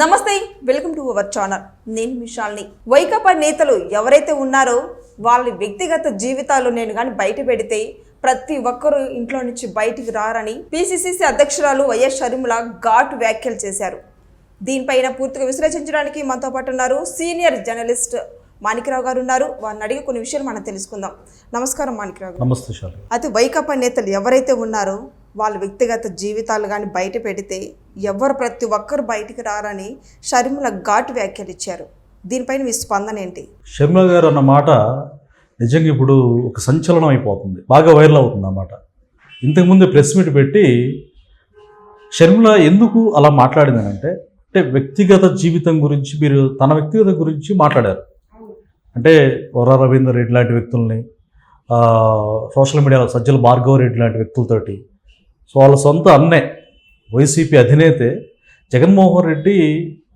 నమస్తే welcome to our channel. నేను మిషాల్ని. వైకాపా నేతలు ఎవరైతే ఉన్నారో వాళ్ళ వ్యక్తిగత జీవితాలు నేను కానీ బయట పెడితే ప్రతి ఒక్కరూ ఇంట్లో నుంచి బయటికి రారని పిసిసిసి అధ్యక్షురాలు వైఎస్ షర్మిల ఘాటు వ్యాఖ్యలు చేశారు. దీనిపైన పూర్తిగా విశ్లేషించడానికి మనతో పాటు ఉన్నారు సీనియర్ జర్నలిస్ట్ మాణిక్రావు గారు ఉన్నారు. వారిని అడిగి కొన్ని విషయాలు మనం తెలుసుకుందాం. నమస్కారం మాణిక్రావు గారు. నమస్తే అయితే వైకాపా నేతలు ఎవరైతే ఉన్నారో వాళ్ళ వ్యక్తిగత జీవితాలు కానీ బయట పెడితే ఎవరు ప్రతి ఒక్కరు బయటికి రారని షర్మిల ఘాటు వ్యాఖ్యలిచ్చారు. దీనిపైన మీ స్పందన ఏంటి? షర్మిల గారు అన్న మాట నిజంగా ఇప్పుడు ఒక సంచలనం అయిపోతుంది. బాగా వైరల్ అవుతుంది అన్నమాట. ఇంతకుముందు ప్రెస్ మీట్ పెట్టి షర్మిల ఎందుకు అలా మాట్లాడింది అంటే వ్యక్తిగత జీవితం గురించి మీరు తన వ్యక్తిగత గురించి మాట్లాడారు. అంటే వర రవీందర్ రెడ్డి లాంటి వ్యక్తుల్ని సోషల్ మీడియాలో సజ్జల భార్గవ రెడ్డి లాంటి వ్యక్తులతోటి సో వాళ్ళ సొంత అన్నే వైసీపీ అధినేతే జగన్మోహన్ రెడ్డి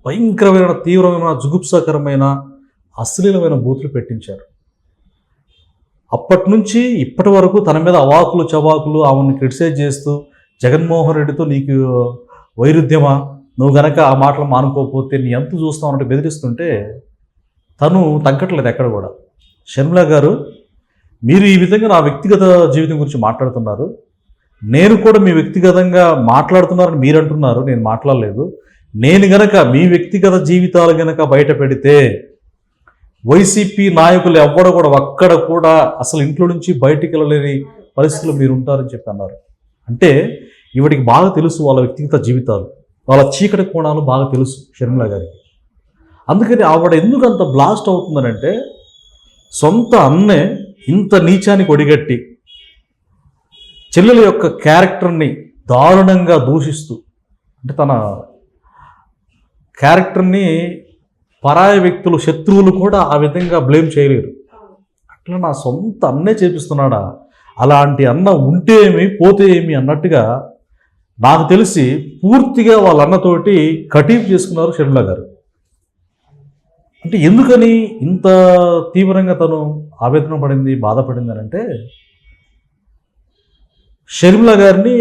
భయంకరమైన తీవ్రమైన జుగుప్సాకరమైన అశ్లీలమైన బూతులు పెట్టించారు. అప్పటి నుంచి ఇప్పటి వరకు తన మీద అవాకులు చవాకులు ఆమెను క్రిటిసైజ్ చేస్తూ జగన్మోహన్ రెడ్డితో నీకు వైరుధ్యమా? నువ్వు గనక ఆ మాటలు మానుకోకపోతే నీ ఎంత చూస్తావు అన్నట్టు బెదిరిస్తుంటే తను తగ్గట్లేదు ఎక్కడ కూడా. షర్మిల గారు మీరు ఈ విధంగా నా వ్యక్తిగత జీవితం గురించి మాట్లాడుతున్నారు. నేను కూడా మీ వ్యక్తిగతంగా మాట్లాడుతున్నారని మీరు అంటున్నారు నేను మాట్లాడలేదు. నేను గనక మీ వ్యక్తిగత జీవితాలు గనక బయట పెడితే వైసీపీ నాయకులు ఎవ్వడ కూడా ఒక్కడ కూడా అసలు ఇంట్లో నుంచి బయటికి వెళ్ళలేని పరిస్థితులు మీరు ఉంటారని చెప్పి అన్నారు. అంటే ఈవిడికి బాగా తెలుసు వాళ్ళ వ్యక్తిగత జీవితాలు. వాళ్ళ చీకటి కోణాలు బాగా తెలుసు షర్మిల గారికి. అందుకని ఆవిడ ఎందుకు అంత బ్లాస్ట్ అవుతుందనంటే సొంత అన్నే ఇంత నీచానికి ఒడిగట్టి చెల్లెల యొక్క క్యారెక్టర్ని దారుణంగా దూషిస్తూ అంటే తన క్యారెక్టర్ని పరాయ వ్యక్తులు శత్రువులు కూడా ఆ విధంగా బ్లేమ్ చేయలేరు. అట్లా నా సొంత అన్నే చేపిస్తున్నాడా? అలాంటి అన్న ఉంటే ఏమి పోతే ఏమి అన్నట్టుగా నాకు తెలిసి పూర్తిగా వాళ్ళ అన్నతోటి కటీఫ్ చేసుకున్నారు షర్మిల గారు. అంటే ఎందుకని ఇంత తీవ్రంగా తను ఆవేదన పడింది బాధపడింది అని అంటే షర్మిల గారిని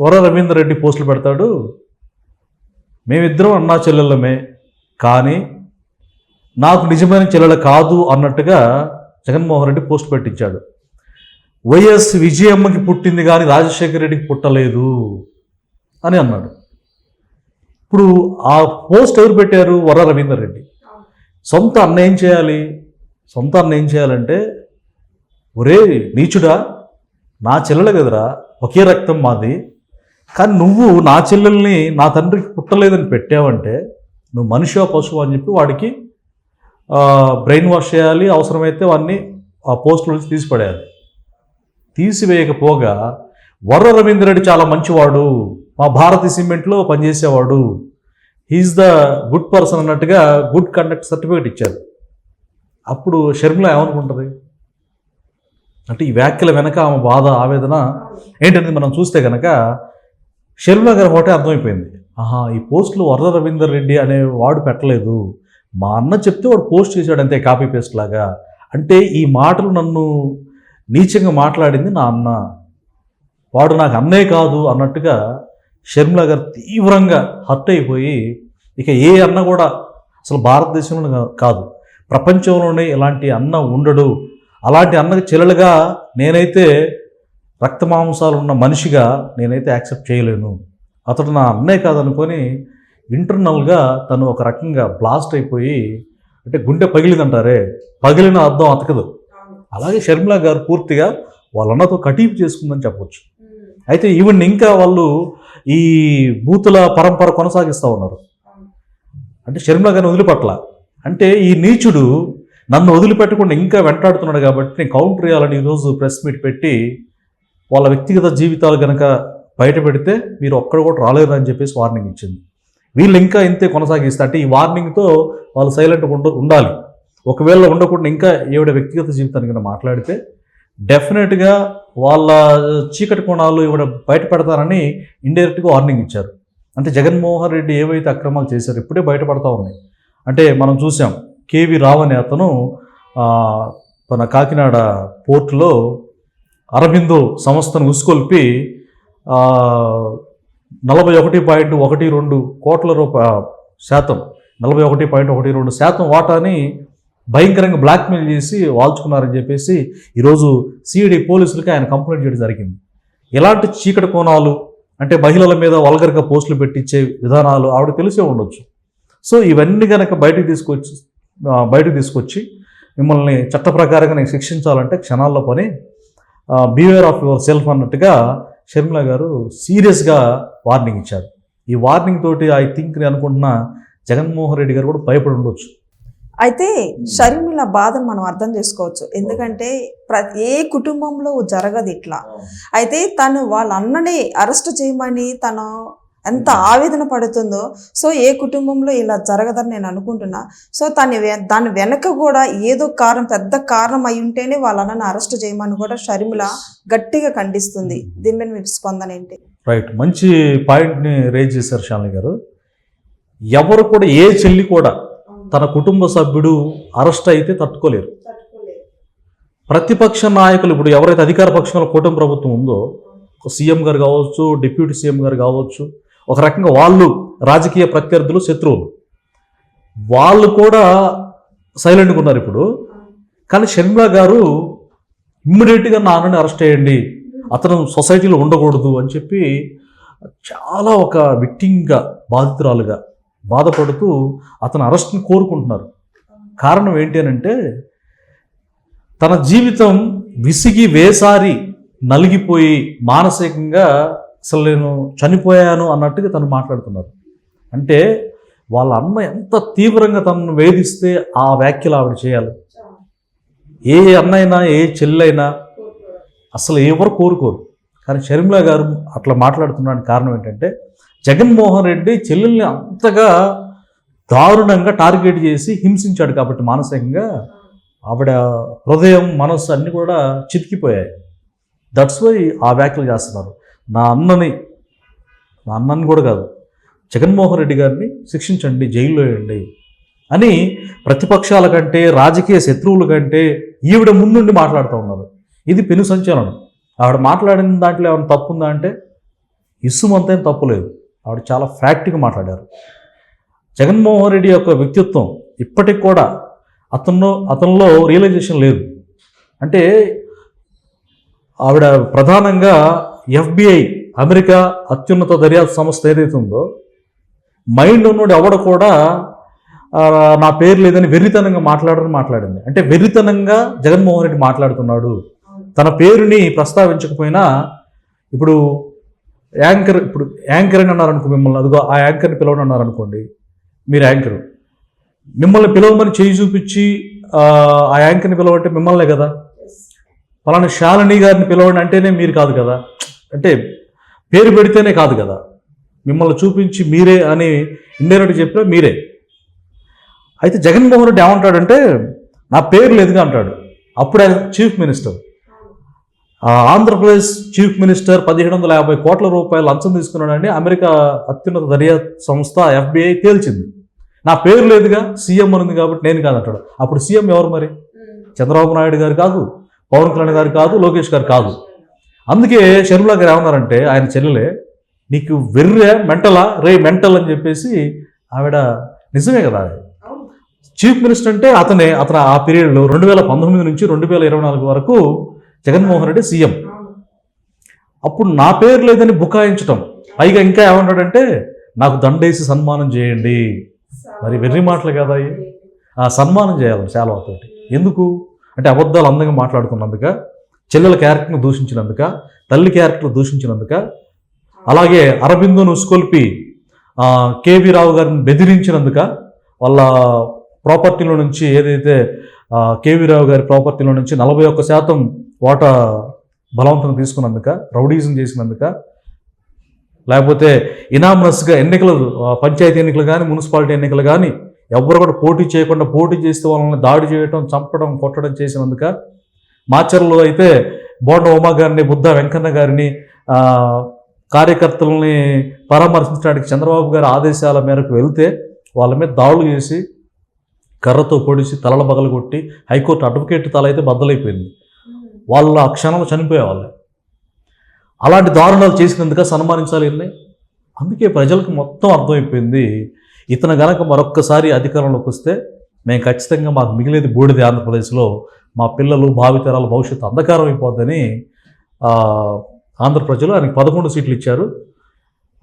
వర రవీందర్ రెడ్డి పోస్టులు పెడతాడు. మేమిద్దరం అన్నా చెల్లెళ్ళమే కానీ నాకు నిజమైన చెల్లెలు కాదు అన్నట్టుగా జగన్మోహన్ రెడ్డి పోస్ట్ పెట్టించాడు. వైఎస్ విజయమ్మకి పుట్టింది కానీ రాజశేఖర రెడ్డికి పుట్టలేదు అని అన్నాడు. ఇప్పుడు ఆ పోస్ట్ ఎవరు పెట్టారు? వర రవీందర్ రెడ్డి. సొంత అన్న ఏం చేయాలి? సొంత అన్న ఏం చేయాలంటే ఒరే నీచుడా నా చెల్లెలు కదరా ఒకే రక్తం మాది. కానీ నువ్వు నా చెల్లెల్ని నా తండ్రికి పుట్టలేదని పెట్టావంటే నువ్వు మనిషి పశువు అని చెప్పి వాడికి బ్రెయిన్ వాష్ చేయాలి అవసరమైతే వాడిని ఆ పోస్టుల నుంచి తీసిపడేయాలి. తీసివేయకపోగా వర్ర రవీంద్రెడ్డి చాలా మంచివాడు. మా భారతి సిమెంట్లో పనిచేసేవాడు. He is the good person అన్నట్టుగా గుడ్ కండక్ట్ సర్టిఫికేట్ ఇచ్చారు. అప్పుడు షర్మిల ఏమనుకుంటుంది? అంటే ఈ వ్యాఖ్యల వెనక ఆమె బాధ ఆవేదన ఏంటనేది మనం చూస్తే కనుక షర్మిల గారి ఒకటే అర్థమైపోయింది. ఆహా ఈ పోస్టులు వరద రవీందర్ రెడ్డి అనే వాడు పెట్టలేదు. మా అన్న చెప్తే వాడు పోస్ట్ చేశాడు అంతే కాపీ పేస్ట్ లాగా. అంటే ఈ మాటలు నన్ను నీచంగా మాట్లాడింది నా అన్న. వాడు నాకు అన్నే కాదు అన్నట్టుగా షర్మిల గారు తీవ్రంగా హర్ట్ అయిపోయి ఇక ఏ అన్న కూడా అసలు భారతదేశంలో కాదు ప్రపంచంలోనే ఇలాంటి అన్న ఉండడు. అలాంటి అన్నకి చెల్లెలుగా నేనైతే రక్తమాంసాలు ఉన్న మనిషిగా నేనైతే యాక్సెప్ట్ చేయలేను. అతడు నా అన్నే కాదనుకొని ఇంటర్నల్గా తను ఒక రకంగా బ్లాస్ట్ అయిపోయి అంటే గుండె పగిలిందంటారే పగిలిన అర్థం అతకదు. అలాగే షర్మిల గారు పూర్తిగా వాళ్ళ అన్నతో కటీపు చేసుకుందని చెప్పవచ్చు అయితే ఈవెన్ ఇంకా వాళ్ళు ఈ బూతుల పరంపర కొనసాగిస్తూ ఉన్నారు. అంటే షర్మిల గారిని వదిలిపట్ల అంటే ఈ నీచుడు నన్ను వదిలిపెట్టకుండా ఇంకా వెంటాడుతున్నాడు కాబట్టి నేను కౌంటర్ చేయాలని ఈరోజు ప్రెస్ మీట్ పెట్టి వాళ్ళ వ్యక్తిగత జీవితాలు కనుక బయట పెడితే మీరు ఒక్కడ కూడా రాలేరు అని చెప్పేసి వార్నింగ్ ఇచ్చింది. వీళ్ళు ఇంకా ఇంతే కొనసాగిస్తే అంటే ఈ వార్నింగ్తో వాళ్ళు సైలెంట్గా ఉండ ఉండాలి. ఒకవేళ ఉండకుండా ఇంకా ఏవిడ వ్యక్తిగత జీవితాన్ని కనుక మాట్లాడితే డెఫినెట్గా వాళ్ళ చీకటి కోణాలు ఇవిడ బయట పెడతారని ఇండైరెక్ట్గా వార్నింగ్ ఇచ్చారు. అంటే జగన్మోహన్ రెడ్డి ఏవైతే అక్రమాలు చేశారో ఇప్పుడే బయటపడతా ఉన్నాయి. అంటే మనం చూసాం కేవి రావు అనే అతను మన కాకినాడ పోర్టులో అరబిందో సంస్థను ఉసుకొల్పి నలభై ఒకటి పాయింట్ ఒకటి రెండు కోట్ల రూపాయ శాతం నలభై ఒకటి పాయింట్ ఒకటి రెండు శాతం వాటాని భయంకరంగా బ్లాక్మెయిల్ చేసి వాల్చుకున్నారని చెప్పేసి ఈరోజు సిఐడి పోలీసులకి ఆయన కంప్లైంట్ చేయడం జరిగింది. ఎలాంటి చీకటి కోణాలు అంటే మహిళల మీద వల్గర్గా పోస్టులు పెట్టించే విధానాలు ఆవిడ తెలిసే ఉండొచ్చు. సో ఇవన్నీ కనుక బయటకు తీసుకొచ్చి బయటకు తీసుకొచ్చి మిమ్మల్ని చట్ట ప్రకారంగా నేను శిక్షించాలంటే క్షణాల్లో పని. బీవేర్ ఆఫ్ యువర్ సెల్ఫ్ అన్నట్టుగా షర్మిల గారు సీరియస్గా వార్నింగ్ ఇచ్చారు. ఈ వార్నింగ్ తోటి ఐ థింక్ నేను అనుకుంటున్నా జగన్మోహన్ రెడ్డి గారు కూడా భయపడి ఉండొచ్చు. అయితే షర్మిల బాధను మనం అర్థం చేసుకోవచ్చు. ఎందుకంటే ప్రతి ఏ కుటుంబంలో జరగదు ఇట్లా. అయితే తను వాళ్ళ అన్నని అరెస్ట్ చేయమని తను ఎంత ఆవేదన పడుతుందో. సో ఏ కుటుంబంలో ఇలా జరగదని నేను అనుకుంటున్నా. సో తను వె- దాని వెనక కూడా ఏదో కారణం పెద్ద కారణం అయి ఉంటేనే వాళ్ళ అన్నని అరెస్ట్ చేయమని కూడా షర్మిల గట్టిగా ఖండిస్తుంది. దీని మీద మీకు స్పందన ఏంటి? రైట్ మంచి పాయింట్ని రేజ్ చేశారు శాలిని గారు. ఎవరు కూడా ఏ చెల్లి కూడా తన కుటుంబ సభ్యుడు అరెస్ట్ అయితే తట్టుకోలేరు. ప్రతిపక్ష నాయకులు ఇప్పుడు ఎవరైతే అధికార పక్షంలో కూటమి ప్రభుత్వం ఉందో సీఎం గారు కావచ్చు డిప్యూటీ సీఎం గారు కావచ్చు ఒక రకంగా వాళ్ళు రాజకీయ ప్రత్యర్థులు శత్రువులు. వాళ్ళు కూడా సైలెంట్గా ఉన్నారు ఇప్పుడు. కానీ షర్మిల గారు ఇమ్మీడియట్గా నాన్నని అరెస్ట్ చేయండి అతను సొసైటీలో ఉండకూడదు అని చెప్పి చాలా ఒక విక్టింగ్గా బాధితురాలుగా బాధపడుతూ అతను అరెస్ట్ని కోరుకుంటున్నారు. కారణం ఏంటి అని అంటే తన జీవితం విసిగి వేసారి నలిగిపోయి మానసికంగా అసలు నేను చనిపోయాను అన్నట్టుగా తను మాట్లాడుతున్నారు. అంటే వాళ్ళ అన్న ఎంత తీవ్రంగా తనను వేధిస్తే ఆ వ్యాఖ్యలు ఆవిడ చేయాలి. ఏ అన్నైనా ఏ చెల్లైనా అసలు ఎవరు కోరుకోరు. కానీ షర్మిల గారు అట్లా మాట్లాడుతున్నానికి కారణం ఏంటంటే జగన్మోహన్ రెడ్డి చెల్లెల్ని అంతగా దారుణంగా టార్గెట్ చేసి హింసించాడు కాబట్టి మానసికంగా ఆవిడ హృదయం మనస్సు అన్నీ కూడా చితికిపోయాయి. దట్స్ వై ఆ వ్యాఖ్యలు చేస్తున్నారు. నా అన్నని నా అన్నని కూడా కాదు జగన్మోహన్ రెడ్డి గారిని శిక్షించండి జైల్లో వేయండి అని ప్రతిపక్షాల కంటే రాజకీయ శత్రువుల కంటే ఈవిడ ముందుండి మాట్లాడుతూ ఉన్నారు. ఇది పెను సంచలనం. ఆవిడ మాట్లాడిన దాంట్లో ఏమైనా తప్పు ఉందా అంటే ఇసుమంతేం తప్పు లేదు. ఆవిడ చాలా ఫ్యాక్ట్గా మాట్లాడారు. జగన్మోహన్ రెడ్డి యొక్క వ్యక్తిత్వం ఇప్పటికి కూడా అతను అతనిలో రియలైజేషన్ లేదు. అంటే ఆవిడ ప్రధానంగా ఎఫ్బిఐ అమెరికా అత్యున్నత దర్యాప్తు సంస్థ ఏదైతే ఉందో మైండ్ ఉన్నోడు ఎవడ కూడా నా పేరు లేదని వెర్రితనంగా మాట్లాడని మాట్లాడింది. అంటే వెర్రితనంగా జగన్మోహన్ రెడ్డి మాట్లాడుతున్నాడు. తన పేరుని ప్రస్తావించకపోయినా ఇప్పుడు యాంకర్ ఇప్పుడు యాంకర్ అని అన్నారు అనుకో మిమ్మల్ని అదిగో ఆ యాంకర్ని పిలవని అన్నారు అనుకోండి మీరు యాంకర్. మిమ్మల్ని పిలవమని చేయి చూపించి ఆ, యాంకర్ని పిలవంటే మిమ్మల్నే కదా? ఫలానా శాలిని గారిని పిలవండి అంటేనే మీరు కాదు కదా? అంటే పేరు పెడితేనే కాదు కదా. మిమ్మల్ని చూపించి మీరే అని ఇండైరెక్ట్ చెప్పినా మీరే. అయితే జగన్మోహన్ రెడ్డి ఏమంటాడంటే నా పేరు లేదుగా అంటాడు. అప్పుడు ఆయన chief minister. Andhra Pradesh chief minister పదిహేడు వందల యాభై కోట్ల రూపాయలు లంచం తీసుకున్నాడని అమెరికా అత్యున్నత దర్యాప్తు సంస్థ ఎఫ్బిఐ తేల్చింది. నా పేరు లేదుగా సీఎం అని ఉంది కాబట్టి నేను కాదంటాడు అప్పుడు సీఎం ఎవరు మరి? చంద్రబాబు నాయుడు గారు కాదు పవన్ కళ్యాణ్ గారు కాదు లోకేష్ గారు కాదు. అందుకే షర్మిలా గారు ఏమన్నారంటే ఆయన చెల్లెలే నీకు వెర్రే మెంటలా? రే మెంటల్ అని చెప్పేసి ఆవిడ నిజమే కదా. అది. చీఫ్ మినిస్టర్ అంటే అతనే. అతను ఆ పీరియడ్లో రెండు వేల పంతొమ్మిది నుంచి రెండు వేల ఇరవై నాలుగు వరకు జగన్మోహన్ రెడ్డి సీఎం. అప్పుడు నా పేరు లేదని బుకాయించటం. పైగా ఇంకా ఏమన్నాడంటే నాకు దండేసి సన్మానం చేయండి. మరి వెర్రి మాటలు కదా. ఆ సన్మానం చేయాలి శాలవతోటి. ఎందుకు? అంటే అబద్ధాలు అందంగా మాట్లాడుతున్నందుక. చెల్లెల క్యారెక్టర్ను దూషించినందుక తల్లి క్యారెక్టర్ దూషించినందుక అలాగే అరబిందును ఉసుకొల్పి కేవీ రావు గారిని బెదిరించినందుక వాళ్ళ ప్రాపర్టీలో నుంచి ఏదైతే కేవీ రావు గారి ప్రాపర్టీలో నుంచి నలభై ఒక్క శాతం వాటా బలవంతం తీసుకున్నందుక రౌడీజం చేసినందుక లేకపోతే ఇనామనస్గా ఎన్నికలు పంచాయతీ ఎన్నికలు కానీ మున్సిపాలిటీ ఎన్నికలు కానీ ఎవ్వరు కూడా పోటీ చేయకుండా పోటీ చేస్తే వాళ్ళని దాడి చేయడం చంపడం కొట్టడం చేసినందుక మాచర్లో అయితే బోండ ఉమా గారిని బుద్ధ వెంకన్న గారిని కార్యకర్తలని పరామర్శించడానికి చంద్రబాబు గారి ఆదేశాల మేరకు వెళ్తే వాళ్ళ మీద దాడులు చేసి కర్రతో పొడిచి తలల బగలు కొట్టి హైకోర్టు అడ్వకేట్ తల అయితే బద్దలైపోయింది. వాళ్ళు ఆ క్షణంలో చనిపోయేవాళ్ళు. అలాంటి దారుణాలు చేసినందుక సన్మానించాలి వీళ్ళని అందుకే ప్రజలకు మొత్తం అర్థమైపోయింది. ఇతను గనక మరొక్కసారి అధికారంలోకి వస్తే మేము ఖచ్చితంగా మాకు మిగిలేది బూడిది ఆంధ్రప్రదేశ్లో మా పిల్లలు భావితరాల భవిష్యత్తు అంధకారం అయిపోద్దని ఆంధ్ర ప్రజలు ఆయనకి పదకొండు సీట్లు ఇచ్చారు.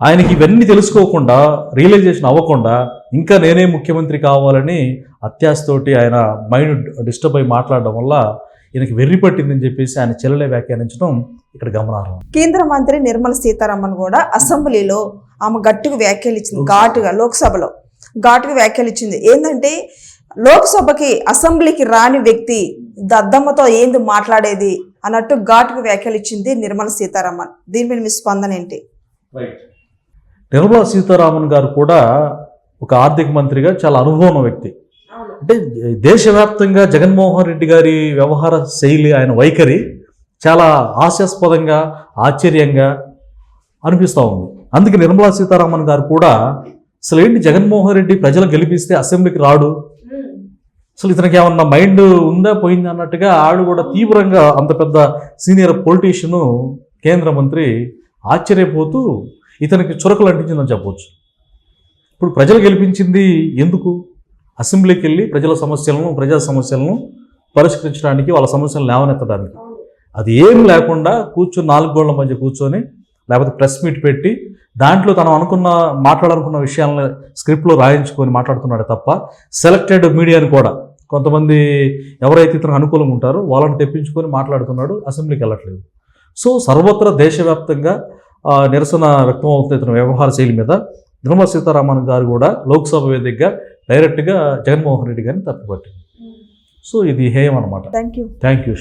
ఆయనకి ఇవన్నీ తెలుసుకోకుండా రియలైజేషన్ అవ్వకుండా ఇంకా నేనే ముఖ్యమంత్రి కావాలని అత్యాశతోటి ఆయన మైండ్ డిస్టర్బ్ అయి మాట్లాడడం వల్ల ఈయనకి వెర్రి పట్టిందని చెప్పేసి ఆయన చెల్లెలే వ్యాఖ్యానించడం ఇక్కడ గమనార్హం. కేంద్ర మంత్రి నిర్మల సీతారామన్ కూడా అసెంబ్లీలో ఆమె గట్టిగా వ్యాఖ్యలు ఇచ్చింది. ఘాటుగా లోక్సభలో ఘాటుగా వ్యాఖ్యలు ఇచ్చింది. ఏంటంటే లోక్సభకి అసెంబ్లీకి రాని వ్యక్తి దద్దమ్మతో ఏంది మాట్లాడేది అన్నట్టు ఘాటుగా వ్యాఖ్యలు ఇచ్చింది నిర్మల సీతారామన్. దీని మీద మీ స్పందన ఏంటి? నిర్మలా సీతారామన్ గారు కూడా ఒక ఆర్థిక మంత్రిగా చాలా అనుభవం ఉన్న వ్యక్తి అంటే దేశవ్యాప్తంగా జగన్మోహన్ రెడ్డి గారి వ్యవహార శైలి ఆయన వైఖరి చాలా హాస్యాస్పదంగా ఆశ్చర్యంగా అనిపిస్తూ ఉంది. అందుకే నిర్మలా సీతారామన్ గారు కూడా అసలు ఏంటి జగన్మోహన్ రెడ్డి ప్రజలు గెలిపిస్తే అసెంబ్లీకి రాడు అసలు ఇతనికి ఏమన్నా మైండ్ ఉందా పోయిందా అన్నట్టుగా ఆడు కూడా తీవ్రంగా అంత పెద్ద సీనియర్ పొలిటీషియను కేంద్ర మంత్రి ఆశ్చర్యపోతూ ఇతనికి చురకలు అంటించిందని చెప్పవచ్చు ఇప్పుడు ప్రజలు గెలిపించింది ఎందుకు? అసెంబ్లీకి వెళ్ళి ప్రజల సమస్యలను ప్రజా సమస్యలను పరిష్కరించడానికి వాళ్ళ సమస్యలను లేవనెత్తడానికి. అది ఏం లేకుండా కూర్చొని నాలుగు గోళ్ళ మధ్య కూర్చొని లేకపోతే ప్రెస్ మీట్ పెట్టి దాంట్లో తను అనుకున్న మాట్లాడాలనుకున్న విషయాలను స్క్రిప్ట్లో రాయించుకొని మాట్లాడుతున్నాడు తప్ప సెలెక్టెడ్ మీడియాని కూడా కొంతమంది ఎవరైతే ఇతనికి అనుకూలంగా ఉంటారో వాళ్ళని తెప్పించుకొని మాట్లాడుతున్నాడు అసెంబ్లీకి వెళ్ళట్లేదు. సో సర్వత్రా దేశవ్యాప్తంగా నిరసన వ్యక్తం అవుతుంది ఇతని వ్యవహార శైలి మీద. నిర్మలా సీతారామన్ గారు కూడా లోక్సభ వేదికగా డైరెక్ట్గా జగన్మోహన్ రెడ్డి గారిని తప్పుపట్టింది. సో ఇది హేయం అనమాట థ్యాంక్ యూ థ్యాంక్ యూ